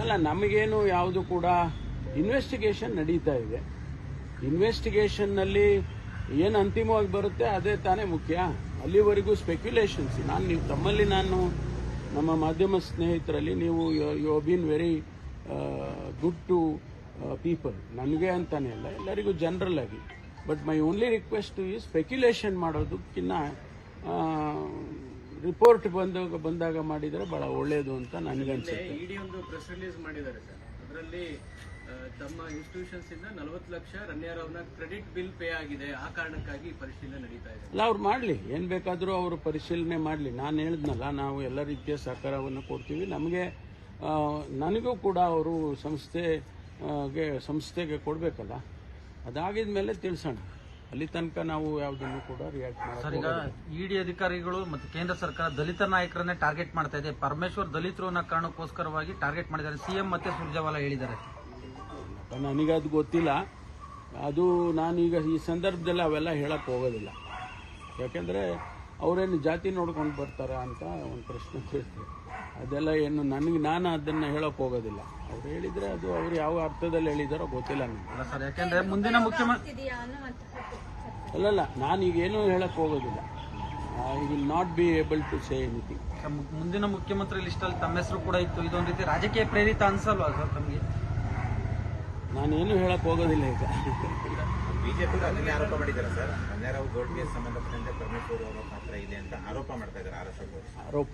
ಅಲ್ಲ, ನಮಗೇನು ಯಾವುದು ಕೂಡ ಇನ್ವೆಸ್ಟಿಗೇಷನ್ ನಡೀತಾ ಇದೆ. ಇನ್ವೆಸ್ಟಿಗೇಷನ್ನಲ್ಲಿ ಏನು ಅಂತಿಮವಾಗಿ ಬರುತ್ತೆ, ಅದೇ ತಾನೇ ಮುಖ್ಯ. ಅಲ್ಲಿವರೆಗೂ ಸ್ಪೆಕ್ಯುಲೇಷನ್ಸ್ ನಾನು ನೀವು, ತಮ್ಮಲ್ಲಿ ನಾನು, ನಮ್ಮ ಮಾಧ್ಯಮ ಸ್ನೇಹಿತರಲ್ಲಿ ನೀವು you been very good to people ನನಗೆ ಅಂತಾನೆ ಅಲ್ಲ, ಎಲ್ಲರಿಗೂ ಜನರಲ್ ಆಗಿ. ಬಟ್ ಮೈ ಓನ್ಲಿ ರಿಕ್ವೆಸ್ಟ್ ಈ ಸ್ಪೆಕ್ಯುಲೇಷನ್ ಮಾಡೋದಕ್ಕಿಂತ ರಿಪೋರ್ಟ್ ಬಂದಾಗ ಬಂದಾಗ ಮಾಡಿದರೆ ಬಹಳ ಒಳ್ಳೆಯದು ಅಂತ ನನಗನ್ಸುತ್ತೆ ಇಡಿ ಒಂದು ಪ್ರೆಸ್ ರಿಲೀಸ್ ಮಾಡಿದ್ದಾರೆ ಸರ್. ಅದರಲ್ಲಿ ತಮ್ಮ ಇನ್ಸ್ಟಿಟ್ಯೂಷನ್ಸ್ ಇಂದ ನಲವತ್ತು ಲಕ್ಷ ರನ್ಯಾರಾವ್ನ ಕ್ರೆಡಿಟ್ ಬಿಲ್ ಪೇ ಆಗಿದೆ. ಆ ಕಾರಣಕ್ಕಾಗಿ ಪರಿಶೀಲನೆ ನಡೀತಾ ಇದೆ. ಅಲ್ಲ ಅವ್ರು ಮಾಡಲಿ. ಏನು ಬೇಕಾದರೂ ಅವರು ಪರಿಶೀಲನೆ ಮಾಡಲಿ. ನಾನು ಹೇಳಿದ್ನಲ್ಲ ನಾವು ಎಲ್ಲ ರೀತಿಯ ಸಹಕಾರವನ್ನು ಕೊಡ್ತೀವಿ. ನಮಗೆ ನನಗೂ ಕೂಡ ಅವರು ಸಂಸ್ಥೆಗೆ ಸಂಸ್ಥೆಗೆ ಕೊಡಬೇಕಲ್ಲ. ಅದಾಗಿದ ಮೇಲೆ ತಿಳಿಸೋಣ. ಅಲ್ಲಿ ತನಕ ನಾವು ಯಾವುದನ್ನು ಕೂಡ ರಿಯಾಕ್ಟ್ ಸರ್ ಈಗ ಇಡಿ ಅಧಿಕಾರಿಗಳು ಮತ್ತು ಕೇಂದ್ರ ಸರ್ಕಾರ ದಲಿತ ನಾಯಕರನ್ನೇ ಟಾರ್ಗೆಟ್ ಮಾಡ್ತಾ ಇದೆ. ಪರಮೇಶ್ವರ್ ದಲಿತರು ಅನ್ನೋ ಕಾರಣಕ್ಕೋಸ್ಕರವಾಗಿ ಟಾರ್ಗೆಟ್ ಮಾಡಿದ್ದಾರೆ. ಸಿಎಂ ಮತ್ತೆ ಸುರ್ಜೇವಾಲಾ ಹೇಳಿದ್ದಾರೆ. ನನಗದು ಗೊತ್ತಿಲ್ಲ. ಅದು ನಾನೀಗ ಈ ಸಂದರ್ಭದಲ್ಲಿ ಅವೆಲ್ಲ ಹೇಳಕ್ಕೆ ಹೋಗೋದಿಲ್ಲ. ಯಾಕೆಂದರೆ ಅವರೇನು ಜಾತಿ ನೋಡ್ಕೊಂಡು ಬರ್ತಾರ ಅಂತ ಒಂದು ಪ್ರಶ್ನೆ ಕೇಳ್ತಾರೆ ಅದೆಲ್ಲ ಏನು ನನಗೆ ನಾನು ಅದನ್ನು ಹೇಳೋಕೆ ಹೋಗೋದಿಲ್ಲ. ಅವ್ರು ಹೇಳಿದರೆ ಅದು ಅವ್ರು ಯಾವ ಅರ್ಥದಲ್ಲಿ ಹೇಳಿದಾರೋ ಗೊತ್ತಿಲ್ಲ ನನಗೆ. ಸರ್ ಯಾಕೆಂದ್ರೆ ಮುಂದಿನ ಮುಖ್ಯಮಂತ್ರಿ ಅಲ್ಲಲ್ಲ ನಾನೀಗೇನು ಹೇಳಕ್ಕೆ ಹೋಗೋದಿಲ್ಲ. I will not be able to say anything ಮುಂದಿನ ಮುಖ್ಯಮಂತ್ರಿ ಲಿಸ್ಟಲ್ಲಿ ತಮ್ಮ ಹೆಸರು ಕೂಡ ಇತ್ತು. ಇದೊಂದು ರೀತಿ ರಾಜಕೀಯ ಪ್ರೇರಿತ ಅನ್ಸಲ್ವಾ ಸರ್ ತಮಗೆ? ನಾನೇನು ಹೇಳಕ್ಕೆ ಹೋಗೋದಿಲ್ಲ ಈಗ. ಬಿಜೆಪಿ ಅದನ್ನೇ ಆರೋಪ ಮಾಡಿದ್ದಾರೆ ಸರ್. ರನ್ಯಾರಾವ್ ಗೋಲ್ಡ್ಗೆ ಸಂಬಂಧಪಟ್ಟಂತೆ ಪರಮೇಶ್ವರ್ ಅವರ ಪಾತ್ರ ಇದೆ ಅಂತ ಆರೋಪ ಮಾಡ್ತಾ ಇದ್ದಾರೆ ಆರ್ ಎಸ್ ಆರೋಪ.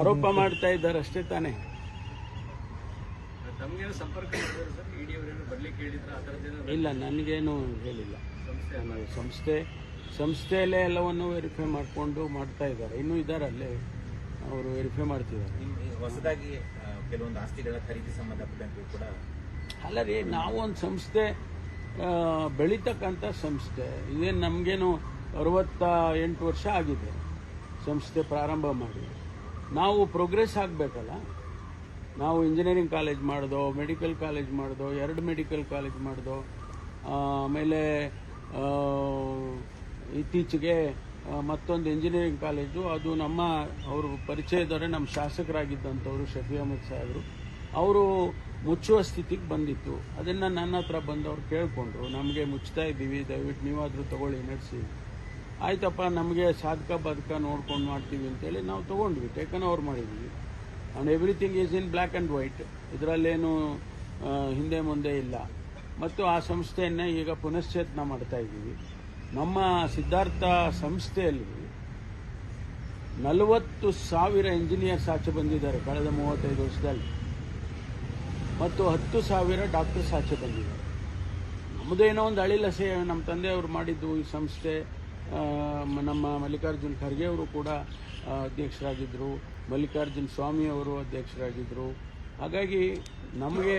ಆರೋಪ ಮಾಡ್ತಾ ಇದ್ದಾರೆ ಅಷ್ಟೇ ತಾನೇ. ತಮ್ಗೇನು ಸಂಪರ್ಕ ಮಾಡಿದ್ರು ಸರ್ ಇಡಿ ಅವರೇನು ಬರ್ಲಿಕ್ಕೆ ಹೇಳಿದ್ರ ಆ ಥರದ್ದೇನು ಇಲ್ಲ ನನಗೇನು ಹೇಳಿಲ್ಲ. ಸಂಸ್ಥೆ ನಾನು ಸಂಸ್ಥೆ ಸಂಸ್ಥೆಯಲ್ಲೇ ಎಲ್ಲವನ್ನು ವೆರಿಫೈ ಮಾಡಿಕೊಂಡು ಮಾಡ್ತಾ ಇದ್ದಾರೆ. ಇನ್ನೂ ಇದ್ದಾರೆ ಅಲ್ಲೇ ಅವರು ವೆರಿಫೈ ಮಾಡ್ತಿದ್ದಾರೆ. ಹೊಸದಾಗಿ ಕೆಲವೊಂದು ಆಸ್ತಿಗಳ ಖರೀದಿ ಸಂಬಂಧಪಟ್ಟಂತೆ ಕೂಡ ಅಲ್ಲ ರೀ ನಾವು ಒಂದು ಸಂಸ್ಥೆ ಬೆಳೀತಕ್ಕಂಥ ಸಂಸ್ಥೆ ಇದೇನು ನಮಗೇನು ಅರವತ್ತ ಎಂಟು ವರ್ಷ ಆಗಿದೆ ಸಂಸ್ಥೆ ಪ್ರಾರಂಭ ಮಾಡಿ. ನಾವು ಪ್ರೋಗ್ರೆಸ್ ಆಗಬೇಕಲ್ಲ? ನಾವು ಇಂಜಿನಿಯರಿಂಗ್ ಕಾಲೇಜ್ ಮಾಡಿದೋ ಮೆಡಿಕಲ್ ಕಾಲೇಜ್ ಮಾಡಿದೋ, ಎರಡು ಮೆಡಿಕಲ್ ಕಾಲೇಜ್ ಮಾಡಿದೋ ಆಮೇಲೆ ಇತ್ತೀಚೆಗೆ ಮತ್ತೊಂದು ಇಂಜಿನಿಯರಿಂಗ್ ಕಾಲೇಜು ಅದು ನಮ್ಮ ಅವರು ಪರಿಚಯದವರೇ ನಮ್ಮ ಶಾಸಕರಾಗಿದ್ದಂಥವ್ರು, ಶಫಿ ಅಹಮದ್ ಸಾಹೇಬರು. ಅವರು ಮುಚ್ಚುವ ಸ್ಥಿತಿಗೆ ಬಂದಿತ್ತು. ಅದನ್ನು ನನ್ನ ಹತ್ರ ಬಂದವ್ರು ಕೇಳಿಕೊಂಡ್ರು. ನಮಗೆ ಮುಚ್ತಾ ಇದ್ದೀವಿ, ದಯವಿಟ್ಟು ನೀವಾದರೂ ತಗೊಳ್ಳಿ, ನಡೆಸಿ. ಆಯ್ತಪ್ಪ, ನಮಗೆ ಸಾಧಕ ಬದುಕ ನೋಡ್ಕೊಂಡು ಮಾಡ್ತೀವಿ ಅಂತೇಳಿ ನಾವು ತೊಗೊಂಡ್ವಿ. ಟೇಕನ್ ಓವರ್ ಮಾಡಿದ್ವಿ. And everything is in black and white ಇದರಲ್ಲೇನು ಹಿಂದೆ ಮುಂದೆ ಇಲ್ಲ. ಮತ್ತು ಆ ಸಂಸ್ಥೆಯನ್ನೇ ಈಗ ಪುನಶ್ಚೇತನ ಮಾಡ್ತಾ ಇದ್ದೀವಿ. ನಮ್ಮ ಸಿದ್ಧಾರ್ಥ ಸಂಸ್ಥೆಯಲ್ಲಿ ನಲವತ್ತು ಸಾವಿರ ಇಂಜಿನಿಯರ್ಸ್ ಆಚೆ ಬಂದಿದ್ದಾರೆ ಕಳೆದ ಮೂವತ್ತೈದು ವರ್ಷದಲ್ಲಿ. ಮತ್ತು ಹತ್ತು ಸಾವಿರ ಡಾಕ್ಟರ್ಸ್ ಆಚೆ ಬಂದಿದ್ದಾರೆ ನಮ್ಮದೇನೋ ಒಂದು ಅಳಿಲ ಸೇ ನಮ್ಮ ತಂದೆಯವರು ಮಾಡಿದ್ದು ಈ ಸಂಸ್ಥೆ ನಮ್ಮ ಮಲ್ಲಿಕಾರ್ಜುನ್ ಖರ್ಗೆ ಅವರು ಕೂಡ ಅಧ್ಯಕ್ಷರಾಗಿದ್ದರು ಮಲ್ಲಿಕಾರ್ಜುನ್ ಸ್ವಾಮಿ ಅವರು ಅಧ್ಯಕ್ಷರಾಗಿದ್ದರು ಹಾಗಾಗಿ ನಮಗೆ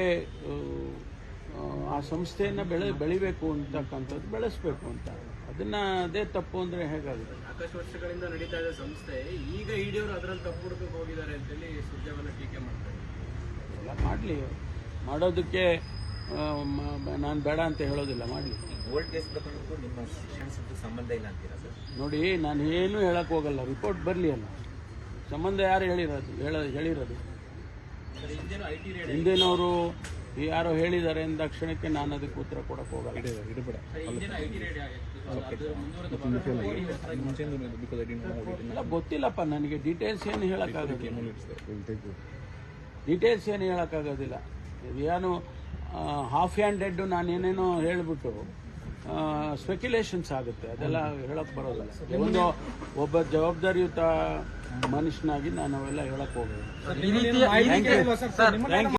ಆ, ಸಂಸ್ಥೆಯನ್ನು ಬೆಳೆ ಬೆಳಿಬೇಕು ಅಂತಕ್ಕಂಥದ್ದು ಬೆಳೆಸಬೇಕು ಅಂತ. ಅದನ್ನ ಅದೇ ತಪ್ಪು ಅಂದರೆ ಹೇಗಾಗುತ್ತೆ? ಸಾಕಷ್ಟು ವರ್ಷಗಳಿಂದ ನಡೀತಾ ಇದೆ ಸಂಸ್ಥೆ ಈಗ ಈಡಿಯವರು ಅದರಲ್ಲಿ ತಪ್ಪು ಹುಡುಕಕ್ಕೆ ಹೋಗಿದ್ದಾರೆ ಅಂತೇಳಿ ಸುರ್ಜೇವಾಲಾ ಟೀಕೆ ಮಾಡ್ತಾರೆ. ಎಲ್ಲ ಮಾಡಲಿ. ಮಾಡೋದಕ್ಕೆ ನಾನು ಬೇಡ ಅಂತ ಹೇಳೋದಿಲ್ಲ ಮಾಡಲಿ. ನಿಮ್ಮ ಶಿಕ್ಷಣ ಸಂಬಂಧ ಇಲ್ಲ ಅಂತೀರಾ ಸರ್? ನೋಡಿ ನಾನು ಏನು ಹೇಳಕ್ ಹೋಗಲ್ಲ ರಿಪೋರ್ಟ್ ಬರಲಿ ಅಲ್ಲ. ಸಂಬಂಧ ಯಾರು ಹೇಳಿರೋದು ಹೇಳ ಹೇಳಿರೋದು? ಹಿಂದಿನವರು ಯಾರೋ ಹೇಳಿದ್ದಾರೆ ಅಂದ ತಕ್ಷಣಕ್ಕೆ ನಾನು ಅದಕ್ಕೆ ಉತ್ತರ ಕೊಡಕ್ ಹೋಗಲ್ಲ. ಗೊತ್ತಿಲ್ಲಪ್ಪ ನನಗೆ ಡೀಟೇಲ್ಸ್ ಏನು ಹೇಳಕ್ಕಾಗೋದಿಲ್ಲ ಡೀಟೇಲ್ಸ್ ಏನು ಹೇಳಕ್ಕಾಗೋದಿಲ್ಲ ಏನು ಹಾಫ್ ಹ್ಯಾಂಡೆಡ್ ನಾನೇನೇನೋ ಹೇಳ್ಬಿಟ್ಟು ಸ್ಪೆಕ್ಯುಲೇಷನ್ಸ್ ಆಗುತ್ತೆ. ಅದೆಲ್ಲ ಹೇಳಕ್ ಬರೋದಿಲ್ಲ. ಒಂದು ಒಬ್ಬ ಜವಾಬ್ದಾರಿಯುತ ಮನುಷ್ಯನಾಗಿ ನಾನು ಅವೆಲ್ಲ ಹೇಳಕ್ ಹೋಗೋದಿಲ್ಲ.